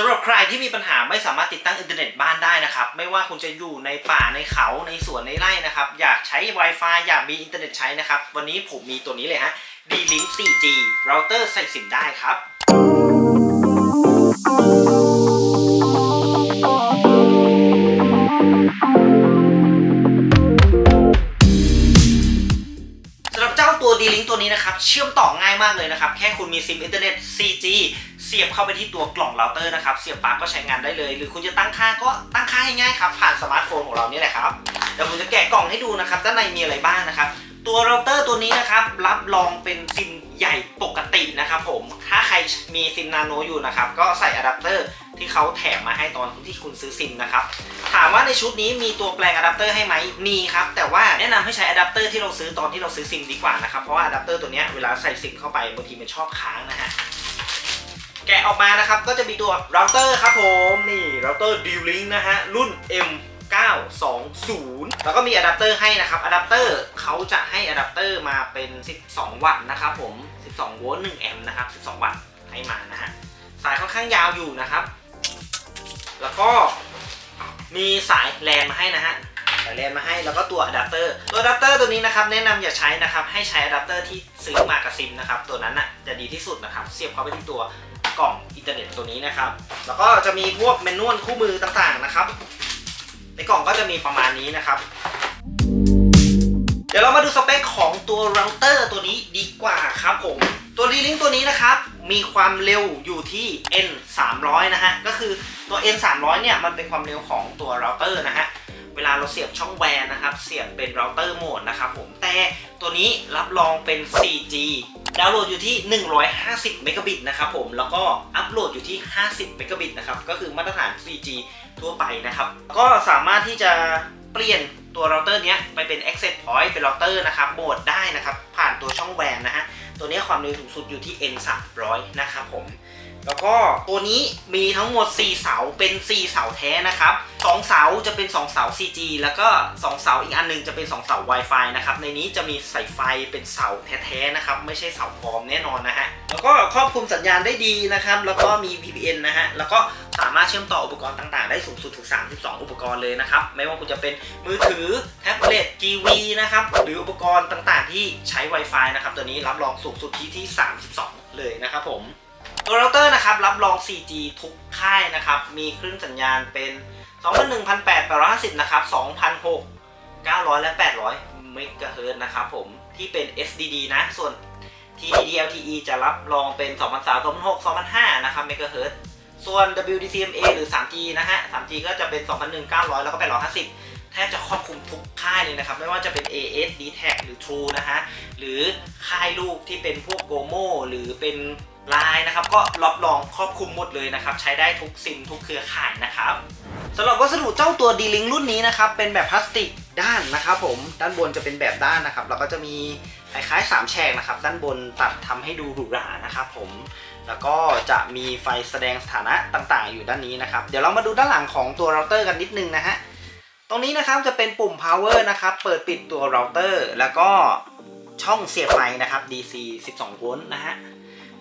สำหรับใครที่มีปัญหาไม่สามารถติดตั้งอินเทอร์เน็ตบ้านได้นะครับ ไม่ว่าคุณจะอยู่ในป่าในเขาในสวนในไร่นะครับ อยากใช้ Wi-Fi อยากมีอินเทอร์เน็ตใช้นะครับ วันนี้ผมมีตัวนี้เลยฮะ D-Link 4G เราเตอร์ใส่สิมได้ครับ เจ้าตัว D-Link ตัวนี้นะครับ เชื่อมต่อง่ายมากเลยนะครับ แค่คุณมีซิมอินเทอร์เน็ต 4G เสียบเข้าไปที่ตัวกล่องเราเตอร์นะครับ เสียบปลั๊กก็ใช้งานได้เลย หรือคุณจะตั้งค่าก็ตั้งค่าง่ายๆครับ ผ่านสมาร์ทโฟนของเรานี่แหละครับ เดี๋ยวผมจะแกะกล่องให้ดูนะครับด้านในมีอะไรบ้างนะครับ ตัวเราเตอร์ตัวนี้นะครับ รับรองเป็นซิมใหญ่ปกตินะครับผม ถ้าใครมีซิมนาโนอยู่นะครับ ก็ใส่อะแดปเตอร์ ที่เขาแถมมาให้ตอนที่คุณซื้อซิมนะครับ ถามว่าในชุดนี้มีตัวแปลงอะแดปเตอร์ให้ไหมมีครับ แต่ว่าแนะนำให้ใช้อะแดปเตอร์ที่เราซื้อตอนที่เราซื้อซิมดีกว่านะครับ เพราะว่าอะแดปเตอร์ตัวนี้เวลาใส่ซิมเข้าไปบางทีมันชอบค้างนะฮะแกะออกมานะครับก็จะมีตัวเราเตอร์ครับผมนี่เราเตอร์ D-Link นะฮะรุ่น M920 แล้วก็มีอะแดปเตอร์ให้นะครับอะแดปเตอร์เขาจะให้อะแดปเตอร์มาเป็น 12 วัตต์นะครับผม 12 โวลต์ 1 แอมป์นะครับ 12 วัตต์ให้มานะฮะ สายค่อนข้างยาวอยู่นะครับ แล้วก็มีสายแลนมาให้นะฮะสายแลนมาให้แล้วก็ตัวอะแดปเตอร์ตัวอะแดปเตอร์ตัวนี้นะครับแนะนำอย่าใช้นะครับให้ใช้อะแดปเตอร์ที่ซื้อมากับซิมนะครับตัวนั้นน่ะจะดีที่สุดนะครับเสียบเข้าไปที่ตัวกล่องอินเทอร์เน็ตตัวนี้นะครับแล้วก็จะมีพวกเมนวลคู่มือต่างๆนะครับ ในกล่องก็จะมีประมาณนี้นะครับเดี๋ยวเรามาดูสเปคของตัวเราเตอร์ตัวนี้ดีกว่าครับผม ตัว D-Link ตัวนี้นะครับ มีความเร็วอยู่ที่ N 300นะฮะ ก็คือตัว N 300เนี่ย มันเป็นความเร็วของตัวเราเตอร์นะฮะ เวลาเราเสียบช่องแวนนะครับ เสียบเป็นเราเตอร์โหมดนะครับผม แต่ตัวนี้รับรองเป็น 4G ดาวน์โหลดอยู่ที่ 150 เมกะบิตนะครับผม แล้วก็อัปโหลดอยู่ที่ 50 เมกะบิตนะครับ ก็คือมาตรฐาน 4G ทั่วไปนะครับ ก็สามารถที่จะเปลี่ยนตัวเราเตอร์เนี้ยไปเป็น access point เป็นเราเตอร์นะครับโหมดได้นะครับ ผ่านตัวช่องแวนนะฮะ ตัวนี้ความเร็วสูงสุดอยู่ที่ N 300 นะครับผม แล้วก็ตัวนี้มีทั้งหมด 4 เสาเป็น 4 เสาแท้นะครับ 2 เสาจะเป็น 2 เสา 4G แล้วก็ 2 เสาอีกอันหนึงจะเป็น 2 เสา Wi-Fi นะครับ ในนี้จะมีสายไฟเป็นเสาแท้ๆนะครับ ไม่ใช่เสาปลอมแน่นอนนะฮะ แล้วก็ครอบคลุมสัญญาณได้ดีนะครับ แล้วก็มี VPN นะฮะ แล้วก็สามารถเชื่อมต่ออุปกรณ์ต่างๆ ได้สูงสุดถึง 32 อุปกรณ์เลยนะครับ ไม่ว่าคุณจะเป็นมือถือ แท็บเล็ตทีวีนะครับ หรืออุปกรณ์ต่างๆ ที่ใช้ Wi-Fi นะครับ ตัวนี้รับรองสูงสุดที่ที่ 32 เลยนะครับผม ตัวเราเตอร์นะครับรับรอง 4G ทุกค่ายนะครับ มีคลื่นสัญญาณเป็น 21,850 นะครับ2,600 900 และ 800 เมกะเฮิรตซ์นะครับผมที่เป็น SDD นะ ส่วน TDD LTE จะรับรองเป็น2,300 2,600 2,500นะครับเมกะเฮิรตซ์ส่วน WDCMA หรือ 3G นะฮะ 3G ก็จะเป็น2,100 แล้วก็ 850 แทบจะครอบคลุมทุกค่ายเลยนะครับ ไม่ว่าจะเป็น AS d t a c หรือ True นะฮะ หรือค่ายลูกที่เป็นพวก GOMO หรือเป็น ไลน์นะครับก็รับรองครอบคลุมหมดเลยนะครับ ใช้ได้ทุกซิมทุกเครือข่ายนะครับสำหรับวัสดุเจ้าตัว D-Link รุ่นนี้นะครับเป็นแบบพลาสติกด้านนะครับผมด้านบนจะเป็นแบบด้านนะครับแล้วก็จะมีคล้ายๆ 3 แฉกนะครับ ด้านบนตัดทำให้ดูหรูหรานะครับผมแล้วก็จะมีไฟแสดงสถานะต่างๆ อยู่ด้านนี้นะครับ เดี๋ยวเรามาดูด้านหลังของตัวเราเตอร์กันนิดนึงนะฮะตรงนี้นะครับจะเป็นปุ่ม power นะครับเปิดปิดตัวเราเตอร์ แล้วก็ช่องเสียบไฟนะครับ DC 12 โวลต์นะฮะ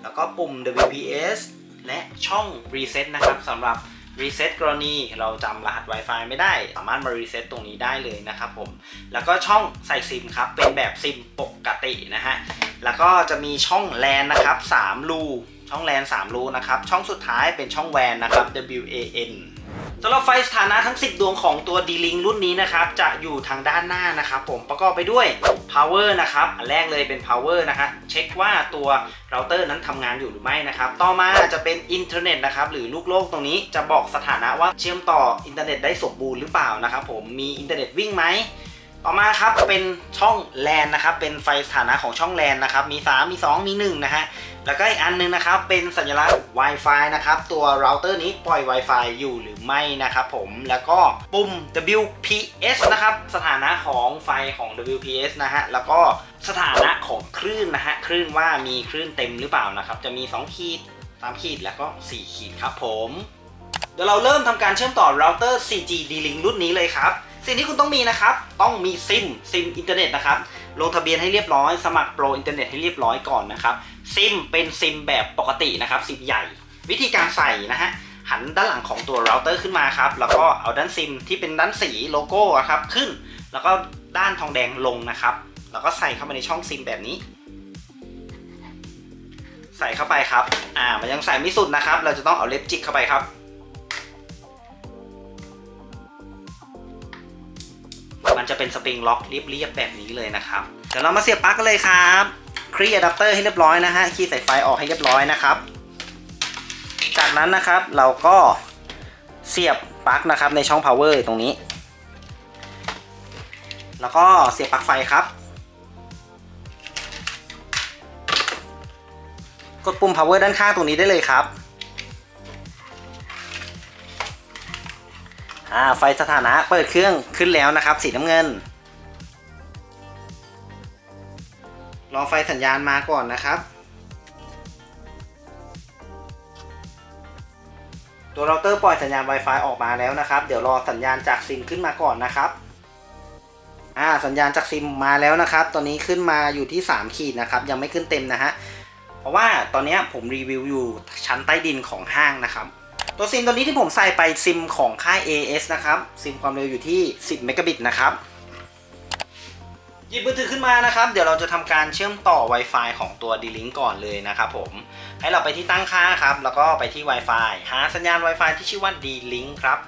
แล้วก็ปุ่ม WPS และช่อง Reset นะครับสำหรับ Reset กรณีเราจำรหัส Wi-Fi ไม่ได้ สามารถมา Reset ตรงนี้ได้เลยนะครับผม แล้วก็ช่องใส่ซิมครับ เป็นแบบซิมปกตินะฮะ แล้วก็จะมีช่องแลนนะครับ3รูช่องแลน3รูนะครับ ช่องสุดท้ายเป็นช่องแวนนะครับ WAN สำหรับไฟสถานะทั้ง 10 ดวงของตัว D-Link รุ่นนี้นะครับ จะอยู่ทางด้านหน้านะครับผมประกอบไปด้วย power นะครับ อันแรกเลยเป็น power นะฮะเช็คว่าตัวเราเตอร์นั้นทำงานอยู่หรือไม่นะครับ ต่อมาจะเป็นอินเทอร์เน็ตนะครับหรือลูกโลกตรงนี้จะบอกสถานะว่าเชื่อมต่ออินเทอร์เน็ตได้สมบูรณ์หรือเปล่านะครับผมมีอินเทอร์เน็ตวิ่งไหมต่อมาครับเป็นช่องแลนนะครับเป็นไฟสถานะของช่องแลนนะครับมี 3 มี 2 มี1นะฮะ แล้วก็อีกอันหนึงนะครับเป็นสัญลักษณ์ Wi-Fi นะครับตัวเราเตอร์นี้ปล่อย Wi-Fi อยู่หรือไม่นะครับผมแล้วก็ปุ่ม WPS นะครับสถานะของไฟของ WPS นะฮะแล้วก็สถานะของคลื่นนะฮะคลื่นว่ามีคลื่นเต็มหรือเปล่านะครับจะมี 2 ขีด 3 ขีดแล้วก็ 4 ขีดครับผมเดี๋ยวเราเริ่มทำการเชื่อมต่อเราเตอร์ 4G D-Link รุ่นนี้เลยครับสิ่งที่คุณต้องมีนะครับ ต้องมีซิม ซิมอินเทอร์เน็ตนะครับ ลงทะเบียนให้เรียบร้อยสมัครโปรอินเทอร์เน็ตให้เรียบร้อยก่อนนะครับซิมเป็นซิมแบบปกตินะครับซิมใหญ่ วิธีการใส่นะฮะหันด้านหลังของตัวเราเตอร์ขึ้นมาครับแล้วก็เอาด้านซิมที่เป็นด้านสีโลโก้ครับขึ้น แล้วก็ด้านทองแดงลงนะครับ แล้วก็ใส่เข้าไปในช่องซิมแบบนี้ ใส่เข้าไปครับอ่ามันยังใส่ไม่สุดนะครับ เราจะต้องเอาเล็บจิกเข้าไปครับ มันจะเป็นสปริงล็อกเรียบๆแบบนี้เลยนะครับ เดี๋ยวเรามาเสียบปลั๊กกันเลยครับคลีอะแดปเตอร์ให้เรียบร้อยนะฮะคีย์สายไฟออกให้เรียบร้อยนะครับ จากนั้นนะครับเราก็เสียบปลั๊กนะครับในช่อง power ตรงนี้ แล้วก็เสียบปลั๊กไฟครับ กดปุ่ม power ด้านข้างตรงนี้ได้เลยครับ อ่าไฟสถานะเปิดเครื่องขึ้นแล้วนะครับ สีน้ำเงิน รอไฟสัญญาณมาก่อนนะครับ ตัวเราเตอร์ปล่อยสัญญาณ Wi-Fi ออกมาแล้วนะครับ เดี๋ยวรอสัญญาณจากซิมขึ้นมาก่อนนะครับอ่าสัญญาณจากซิมมาแล้วนะครับ ตอนนี้ขึ้นมาอยู่ที่ 3 ขีดนะครับ ยังไม่ขึ้นเต็มนะฮะ เพราะว่าตอนนี้ผมรีวิวอยู่ชั้นใต้ดินของห้างนะครับ ตัวซิมตัวนี้ที่ผมใส่ไปซิมของค่าย AS นะครับ ซิมความเร็วอยู่ที่ 10 เมกะบิตนะครับหยิบมือถือขึ้นมานะครับ เดี๋ยวเราจะทำการเชื่อมต่อ Wi-Fi ของตัว D-Link ก่อนเลยนะครับผม ให้เราไปที่ตั้งค่าครับ แล้วก็ไปที่ Wi-Fi หาสัญญาณ Wi-Fi ที่ชื่อว่า D-Link ครับ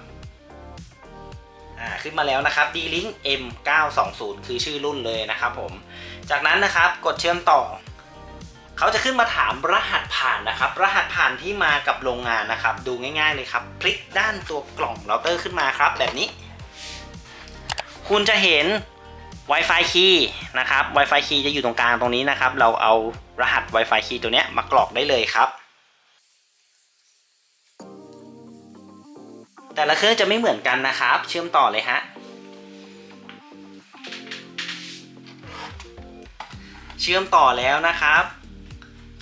อ่าขึ้นมาแล้วนะครับ D-Link M920 คือชื่อรุ่นเลยนะครับผม จากนั้นนะครับกดเชื่อมต่อ เขาจะขึ้นมาถามรหัสผ่านนะครับ รหัสผ่านที่มากับโรงงานนะครับ ดูง่าย ๆเลยครับคลิกด้านตัวกล่องเราเตอร์ขึ้นมาครับ แบบนี้ คุณจะเห็น Wi-Fi key นะครับ Wi-Fi key จะอยู่ตรงกลางตรงนี้นะครับ เราเอารหัส Wi-Fi key ตัวนี้มากรอกได้เลยครับ แต่ละเครื่องจะไม่เหมือนกันนะครับ เชื่อมต่อเลยฮะเชื่อมต่อแล้วนะครับ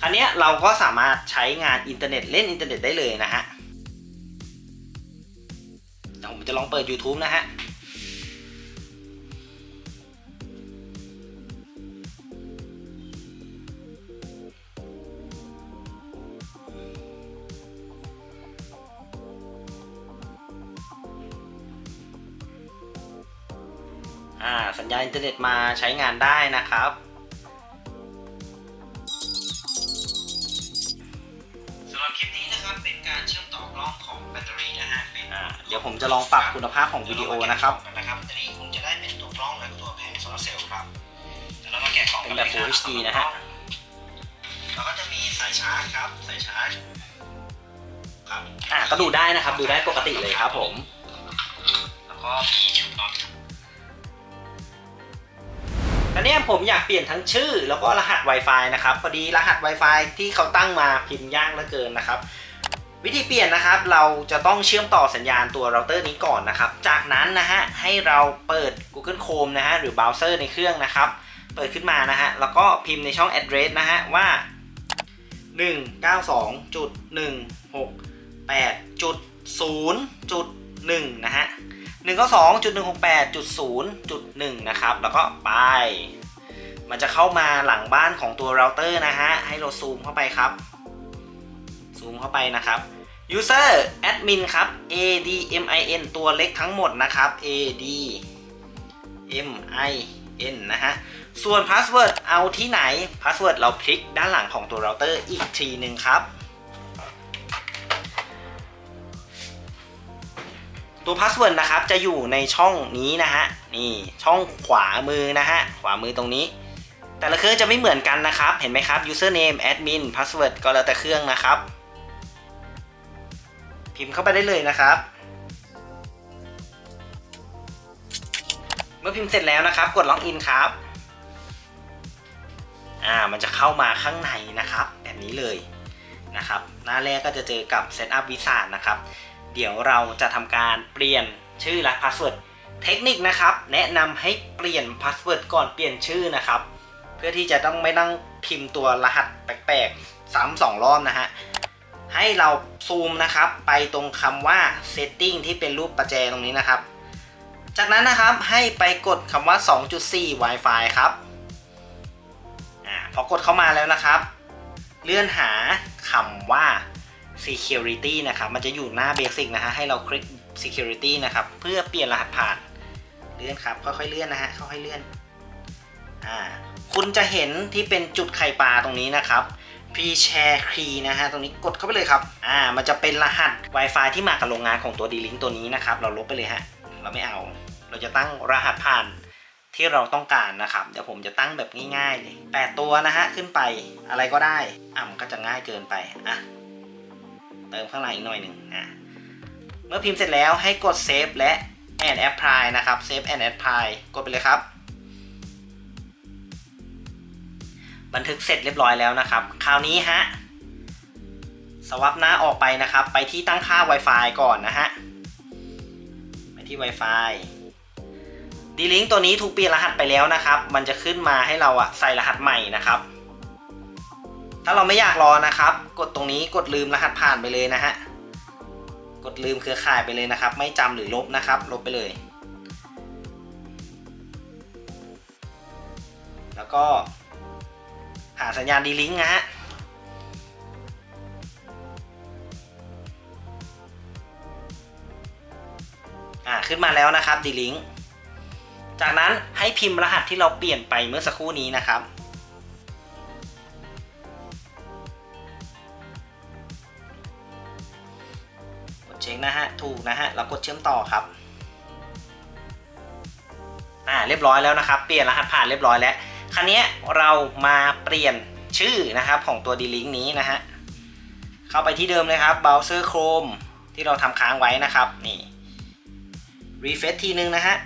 คราวนี้เราก็สามารถใช้งานอินเทอร์เน็ตเล่นอินเทอร์เน็ตได้เลยนะฮะเดี๋ยวผมจะลองเปิด YouTube นะฮะสัญญาณอินเทอร์เน็ตมาใช้งานได้นะครับ ลองปรับคุณภาพของวิดีโอนะครับนะครับตอนนี้คุณจะได้เป็นตัวกล้องและตัวแผงโซลาร์เซลล์ครับเดี๋ยวเรามาแกะกล่องเป็นแบบ Full HD นะฮะเราก็จะมีสายชาร์จครับสายชาร์จครับอ่าก็ดูได้นะครับ ดูได้ปกติเลยครับผม แล้วก็มีชุดน็อตอันนี้ผมอยากเปลี่ยนทั้งชื่อ แล้วก็รหัส Wi-Fi นะครับพอดีรหัส Wi-Fi ที่เขาตั้งมาพิมพ์ยากเหลือเกินนะครับ วิธีเปลี่ยนนะครับเราจะต้องเชื่อมต่อสัญญาณตัวเราเตอร์นี้ก่อนนะครับ จากนั้นนะฮะให้เราเปิด Google Chrome นะฮะหรือเบราว์เซอร์ในเครื่องนะครับ เปิดขึ้นมานะฮะแล้วก็พิมพ์ในช่อง address นะฮะว่า 192.168.0.1นะฮะ1 9 2 1 6 8 0 1นะครับแล้วก็ไป มันจะเข้ามาหลังบ้านของตัวเราเตอร์นะฮะให้เราซูมเข้าไปครับ ซูมเข้าไปนะครับ user admin ครับ admin ตัวเล็กทั้งหมดนะครับ admin นะฮะ ส่วน password เอาที่ไหน password เราคลิกด้านหลังของตัวเราเตอร์อีกทีหนึ่งครับ ตัวพาสเวิร์ดนะครับจะอยู่ในช่องนี้นะฮะ นี่ช่องขวามือนะฮะ ขวามือตรงนี้แต่ละเครื่องจะไม่เหมือนกันนะครับ เห็นไหมครับ username admin password ก็แล้วแต่เครื่องนะครับ พิมพ์เข้าไปได้เลยนะครับ เมื่อพิมพ์เสร็จแล้วนะครับ กดล็อกอินครับอ่ามันจะเข้ามาข้างในนะครับ แบบนี้เลยนะครับ หน้าแรกก็จะเจอกับ Setup Wizard นะครับ เดี๋ยวเราจะทำการเปลี่ยนชื่อและพาสเวิร์ดเทคนิคนะครับ แนะนำให้เปลี่ยนพาสเวิร์ดก่อนเปลี่ยนชื่อนะครับ เพื่อที่จะต้องไม่ต้องพิมพ์ตัวรหัสแปลกๆซ้ำสองรอบนะฮะ ให้เราซูมนะครับไปตรงคำว่า setting ที่เป็นรูปประแจตรงนี้นะครับ จากนั้นนะครับให้ไปกดคำว่า 2.4 Wi-Fi ครับอ่าพอกดเข้ามาแล้วนะครับ เลื่อนหาคำว่า security นะครับมันจะอยู่หน้า basic นะฮะให้เราคลิก security นะครับเพื่อเปลี่ยนรหัสผ่านเลื่อนครับค่อยๆเลื่อนนะฮะค่อยๆเลื่อนอ่าคุณจะเห็นที่เป็นจุดไข่ปลาตรงนี้นะครับ p share key นะฮะ ตรงนี้กดเข้าไปเลยครับ อ่า มันจะเป็นรหัส Wi-Fi ที่มากับโรงงานของตัว D-Link ตัวนี้นะครับ เราลบไปเลยฮะ เราไม่เอา เราจะตั้งรหัสผ่านที่เราต้องการนะครับ เดี๋ยวผมจะตั้งแบบง่ายๆเลยแปดตัวนะฮะ ขึ้นไป อะไรก็ได้ อะมันก็จะง่ายเกินไป อะ เติมข้างในอีกหน่อยหนึ่งอะ เมื่อพิมพ์เสร็จแล้วให้กด save และ and apply นะครับ save and apply กดไปเลยครับ บันทึกเสร็จเรียบร้อยแล้วนะครับ คราวนี้ฮะสวับหน้าออกไปนะครับ ไปที่ตั้งค่า Wi-Fi ก่อนนะฮะ ไปที่ Wi-Fi ดีลิงตัวนี้ถูกเปลี่ยนรหัสไปแล้วนะครับ มันจะขึ้นมาให้เราอะใส่รหัสใหม่นะครับ ถ้าเราไม่อยากรอนะครับ กดตรงนี้กดลืมรหัสผ่านไปเลยนะฮะ กดลืมเครือข่ายไปเลยนะครับ ไม่จำหรือลบนะครับ ลบไปเลย แล้วก็ หาสัญญาณดีลิงก์นะฮะอ่าขึ้นมาแล้วนะครับดีลิงก์จากนั้นให้พิมพ์รหัสที่เราเปลี่ยนไปเมื่อสักครู่นี้นะครับ กดเช็คนะฮะ ถูกนะฮะ แล้วกดเชื่อมต่อครับ อ่า เรียบร้อยแล้วนะครับ เปลี่ยนรหัสผ่านเรียบร้อยแล้ว คราวนี้เรามาเปลี่ยนชื่อนะครับของตัว D-Link นี้นะฮะ เข้าไปที่เดิมเลยครับ Browser Chrome ที่เราทำค้างไว้นะครับ นี่ refresh ทีนึงนะฮะ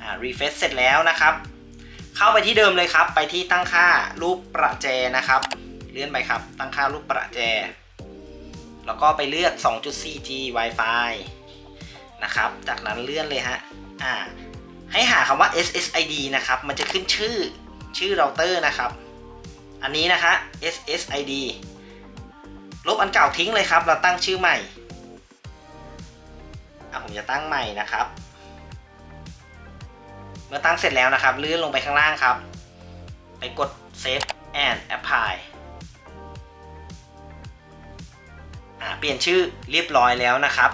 อ่า refresh เสร็จแล้วนะครับ เข้าไปที่เดิมเลยครับ ไปที่ตั้งค่ารูปประแจนะครับ เลื่อนไปครับ ตั้งค่ารูปประแจ แล้วก็ไปเลือก 2.4G Wi-Fi นะครับ จากนั้นเลื่อนเลยฮะ อ่า ให้หาคำว่า SSID นะครับ มันจะขึ้นชื่อชื่อเราเตอร์นะครับ อันนี้นะคะ SSID ลบอันเก่าทิ้งเลยครับ เราตั้งชื่อใหม่อะผมจะตั้งใหม่นะครับ เมื่อตั้งเสร็จแล้วนะครับ เลื่อนลงไปข้างล่างครับ ไปกด Save and Apply อ่าเปลี่ยนชื่อเรียบร้อยแล้วนะครับ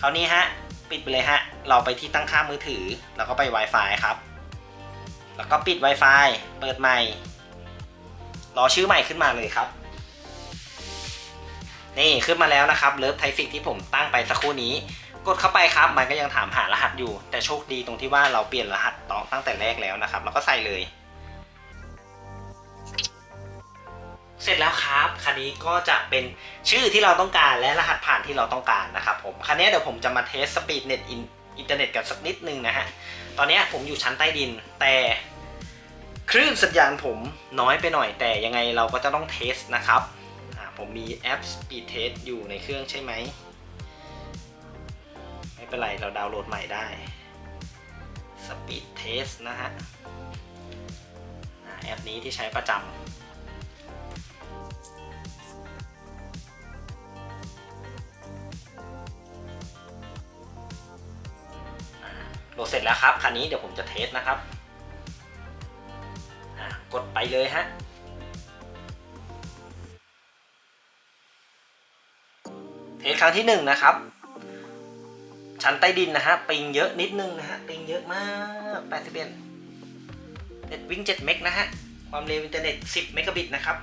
คราวนี้ฮะ ปิดไปเลยฮะ เราไปที่ตั้งค่ามือถือ แล้วก็ไป Wi-Fi ครับ แล้วก็ปิด Wi-Fi เปิดใหม่ รอชื่อใหม่ขึ้นมาเลยครับ นี่ขึ้นมาแล้วนะครับเลิฟไทฟิกที่ผมตั้งไปสักครู่นี้ กดเข้าไปครับ มันก็ยังถามหารหัสอยู่ แต่โชคดีตรงที่ว่าเราเปลี่ยนรหัสตองตั้งแต่แรกแล้วนะครับ แล้วก็ใส่เลย เสร็จแล้วครับคันนี้ก็จะเป็นชื่อที่เราต้องการและรหัสผ่านที่เราต้องการนะครับผมคันนี้เดี๋ยวผมจะมาเทสสปีดเน็ตอินเทอร์เน็ตกันสักนิดนึงนะฮะตอนนี้ผมอยู่ชั้นใต้ดินแต่คลื่นสัญญาณผมน้อยไปหน่อยแต่ยังไงเราก็จะต้องเทสนะครับผมมีแอป Speed Test อยู่ในเครื่องใช่ไหม ไม่เป็นไร เราดาวน์โหลดใหม่ได้ Speed Test นะฮะแอปนี้ที่ใช้ประจำ โหลดเสร็จแล้วครับคันนี้เดี๋ยวผมจะเทสนะครับกดไปเลยฮะเทสครั้งที่หนึ่งนะครับ ชั้นใต้ดินนะฮะปิงเยอะนิดนึงนะฮะปิงเยอะมาก81เน็ตวิ่ง 7 เมกนะฮะความเร็วอินเทอร์เน็ต 10 เมกะบิตนะครับ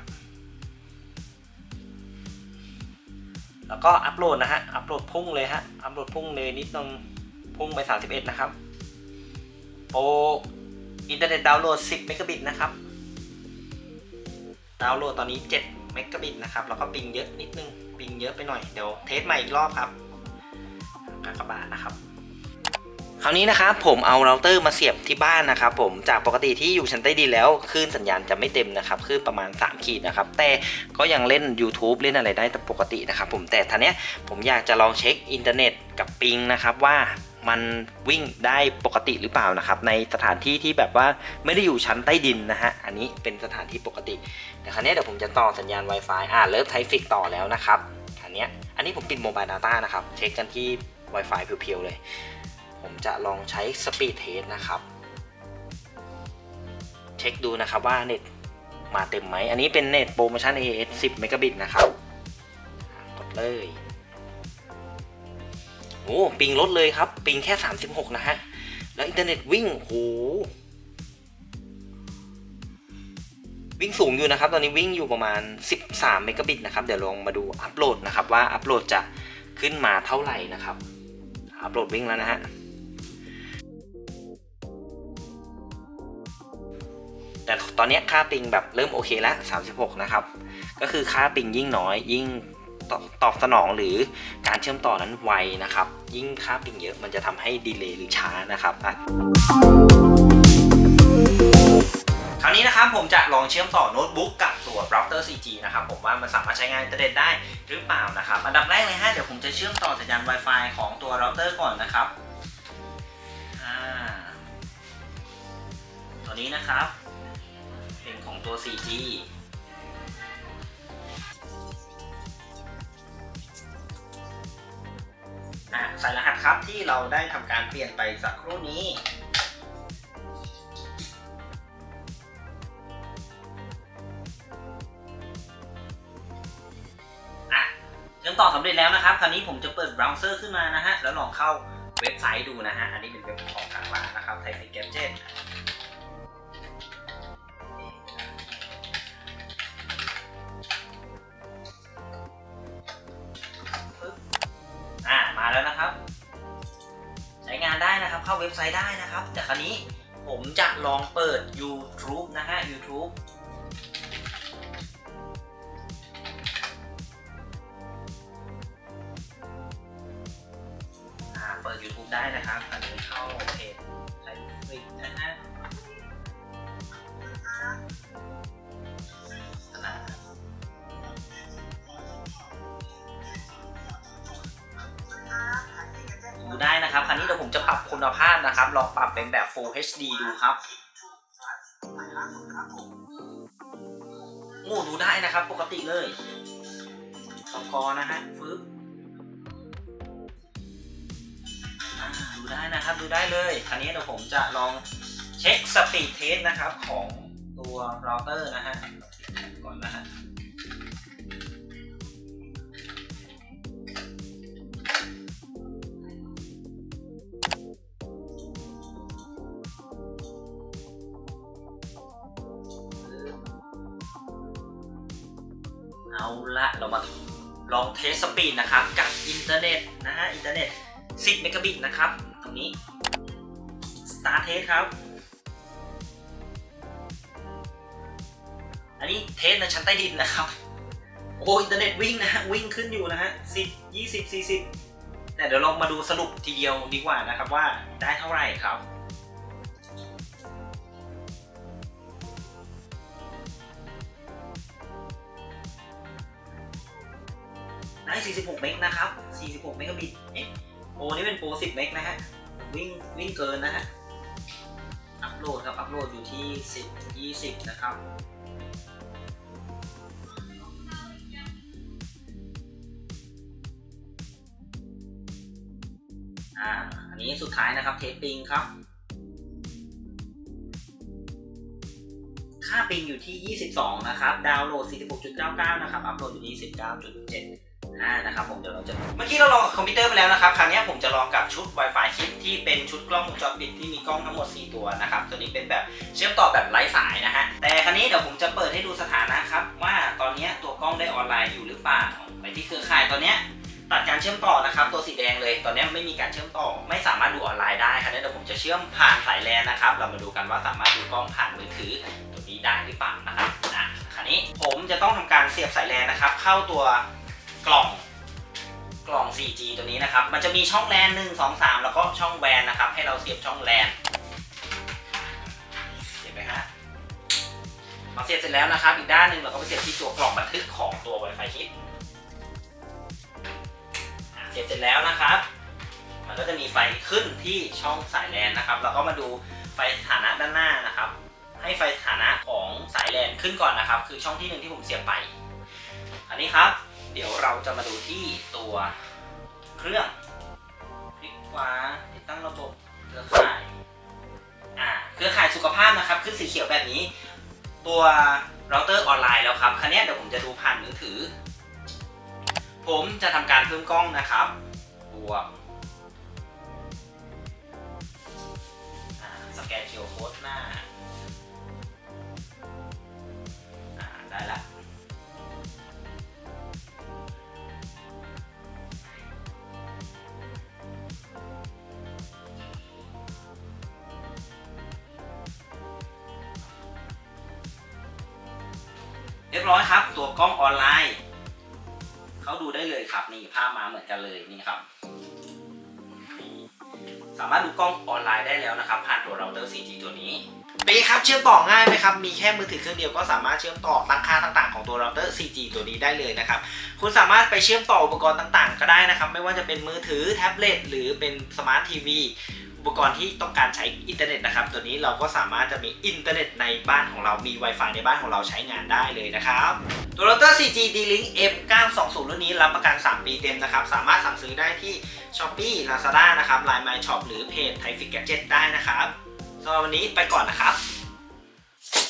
แล้วก็อัปโหลดนะฮะ อัปโหลดพุ่งเลยฮะ อัปโหลดพุ่งเลยนิดนึง พุ่งไป 31 นะครับโปรอินเทอร์เน็ตดาวน์โหลด 10 เมกะบิตนะครับ ดาวน์โหลดตอนนี้ 7 เมกะบิตนะครับ แล้วก็ปิงเยอะนิดนึง ปิงเยอะไปหน่อย เดี๋ยวเทสใหม่อีกรอบครับกากบาทนะครับ คราวนี้นะครับผมเอาเราเตอร์มาเสียบที่บ้านนะครับผม จากปกติที่อยู่ชั้นใต้ดินแล้วคลื่นสัญญาณจะไม่เต็มนะครับคลื่นประมาณ 3 ขีดนะครับ แต่ก็ยังเล่น YouTube เล่นอะไรได้ปกตินะครับผม แต่ท่านี้ผมอยากจะลองเช็คอินเทอร์เน็ตกับปิงนะครับว่า มันวิ่งได้ปกติหรือเปล่านะครับ ในสถานที่ที่แบบว่าไม่ได้อยู่ชั้นใต้ดินนะฮะ อันนี้เป็นสถานที่ปกติ แต่ครั้นี้เดี๋ยวผมจะต่อสัญญาณ Wi-Fi อ่าเลิฟไทฟิกต่อแล้วนะครับครั้นี้อันนี้ผมปิดโมบายดาต้านะครับ เช็คกันที่ Wi-Fi เพียวๆเลย ผมจะลองใช้สปีดเทสนะครับ เช็คดูนะครับว่าเน็ตมาเต็มไหม อันนี้เป็นเน็ตโปรโมชั่น AS 10 เมกะบิตนะครับ กดเลย โอ้ปิงลดเลยครับ ปิงแค่ 36 นะฮะ แล้วอินเทอร์เน็ตวิ่งโหวิ่งสูงอยู่นะครับ ตอนนี้วิ่งอยู่ประมาณ 13 เมกะบิตนะครับ เดี๋ยวลองมาดูอัปโหลดนะครับ ว่าอัปโหลดจะขึ้นมาเท่าไหร่นะครับ อัปโหลดวิ่งแล้วนะฮะ แต่ตอนนี้ค่าปิงแบบเริ่มโอเคแล้ว 36 นะครับ ก็คือค่าปิงยิ่งน้อยยิ่ง ตอบตอบสนองหรือการเชื่อมต่อนั้นไวนะครับ ยิ่งค่าปิงเยอะมันจะทำให้ดีเลย์หรือช้านะครับคราวนี้นะครับผมจะลองเชื่อมต่อโน้ตบุ๊กกับตัวเราเตอร์ 4G นะครับผมว่ามันสามารถใช้งานอินเทอร์เน็ตได้หรือเปล่านะครับ อันดับแรกเลยฮะเดี๋ยวผมจะเชื่อมต่อสัญญาณ Wi-Fi ของตัวเราเตอร์ก่อนนะครับอ่าตัวนี้นะครับ เป็นของตัว 4G ที่เราได้ทำการเปลี่ยนไปสักครู่นี้ อะเชื่อมต่อสำเร็จแล้วนะครับ คราวนี้ผมจะเปิดเบราว์เซอร์ขึ้นมานะฮะ แล้วลองเข้าเว็บไซต์ดูนะฮะ อันนี้เป็นเว็บของทางร้านนะครับไทยฟิกเกจเจ็ เข้าเว็บไซต์ได้นะครับ แต่คราวนี้ผมจะลองเปิด YouTube นะฮะ YouTube เป็นแบบ Full HD ดูครับโอ้ดูได้นะครับ ปกติเลยสกอร์นะฮะฟึบอ่าดูได้นะครับ ดูได้เลยคราวนี้เดี๋ยวผมจะลองเช็คสปีดเทสนะครับของตัวเราเตอร์นะฮะก่อนนะฮะ สปีดนะครับ กับอินเทอร์เน็ตนะฮะอินเทอร์เน็ต 10 เมกะบิตนะครับ ตรงนี้ start test ครับ อันนี้เทสในชั้นใต้ดินนะครับ โอ้อินเทอร์เน็ตวิ่งนะฮะ วิ่งขึ้นอยู่นะฮะ 10 20 40 แต่เดี๋ยวลองมาดูสรุปทีเดียวดีกว่านะครับว่าได้เท่าไหร่ครับ 46 เมกนะครับ 46 เมกะบิตเอ๊ะโอ้นี่เป็นโปร 10 เมกนะฮะ วิ่งวิ่งเกินนะฮะ อัพโหลดครับ อัพโหลดอยู่ที่ 10 20 นะครับอ่าอันนี้สุดท้ายนะครับ เทสปิงครับค่าปิงอยู่ที่ 22 นะครับ ดาวน์โหลด 46.99 นะครับ อัพโหลดอยู่ที่ 19.7่านะครับผมเดี๋ยวเราจะเมื่อกี้เราลองกับคอมพิวเตอร์ไปแล้วนะครับคราวนี้ผมจะลองกับชุด Wi-Fi ชิปที่เป็นชุดกล้องวงจรปิดที่มีกล้องทั้งหมด 4 ตัวนะครับตัวนี้เป็นแบบเชื่อมต่อแบบไร้สายนะฮะแต่คราวนี้เดี๋ยวผมจะเปิดให้ดูสถานะครับว่าตอนนี้ตัวกล้องได้ออนไลน์อยู่หรือเปล่าไปที่เครือข่ายตอนนี้ตัดการเชื่อมต่อนะครับตัวสีแดงเลยตอนนี้ไม่มีการเชื่อมต่อ ไม่สามารถดูออนไลน์ได้คราวนี้เดี๋ยวผมจะเชื่อมผ่านสายแลนนะครับ เรามาดูกันว่าสามารถดูกล้องผ่านมือถือตัวนี้ได้หรือเปล่านะครับนะคราวนี้ผมจะต้องทำการเสียบสายแลนนะครับ เข้าตัว กล่องกล่อง 4G ตัวนี้นะครับ มันจะมีช่องแลน1 2 3 แล้วก็ช่องแวนนะครับ ให้เราเสียบช่องแลนเห็นไหมฮะพอเสียบเสร็จแล้วนะครับ อีกด้านหนึ่งเราก็ไปเสียบที่ตัวกล่องบันทึกของตัว Wi-Fi ชิปเสียบเสร็จแล้วนะครับ มันก็จะมีไฟขึ้นที่ช่องสายแลนนะครับ เราก็มาดูไฟสถานะด้านหน้านะครับ ให้ไฟสถานะของสายแลนขึ้นก่อนนะครับ คือช่องที่หนึ่งที่ผมเสียบไป อันนี้ครับ เดี๋ยวเราจะมาดูที่ตัวเครื่องคลิกขวาติดตั้งระบบเครือข่ายอ่าเครือข่ายสุขภาพนะครับขึ้นสีเขียวแบบนี้ ตัวเราเตอร์ออนไลน์แล้วครับคันนี้เดี๋ยวผมจะดูผ่านมือถือ ผมจะทำการเพิ่มกล้องนะครับบวก ล้องออนไลน์เขาดูได้เลยครับนี่ภาพมาเหมือนกันเลยนี่ครับ สามารถดูกล้องออนไลน์ได้แล้วนะครับ ผ่านตัวเราเตอร์ 4G ตัวนี้เป็นไงครับเชื่อมต่อง่ายไหมครับ มีแค่มือถือเครื่องเดียวก็สามารถเชื่อมต่อตั้งค่าต่างๆของตัวเราเตอร์ 4G ตัวนี้ได้เลยนะครับ คุณสามารถไปเชื่อมต่ออุปกรณ์ต่างๆ ก็ได้นะครับ ไม่ว่าจะเป็นมือถือแท็บเล็ตหรือเป็นสมาร์ททีวี อุปกรณ์ที่ต้องการใช้อินเทอร์เน็ตนะครับ ตัวนี้เราก็สามารถจะมีอินเทอร์เน็ตในบ้านของเรา มี Wi-Fi ในบ้านของเราใช้งานได้เลยนะครับ ตัวเราเตอร์ 4G D-Link M920 รุ่นนี้รับประกัน 3 ปีเต็มนะครับ สามารถสั่งซื้อได้ที่ Shopee Lazada นะครับ Line My Shop หรือเพจ Thai Fit Gadget ได้นะครับสำหรับวันนี้ไปก่อนนะครับ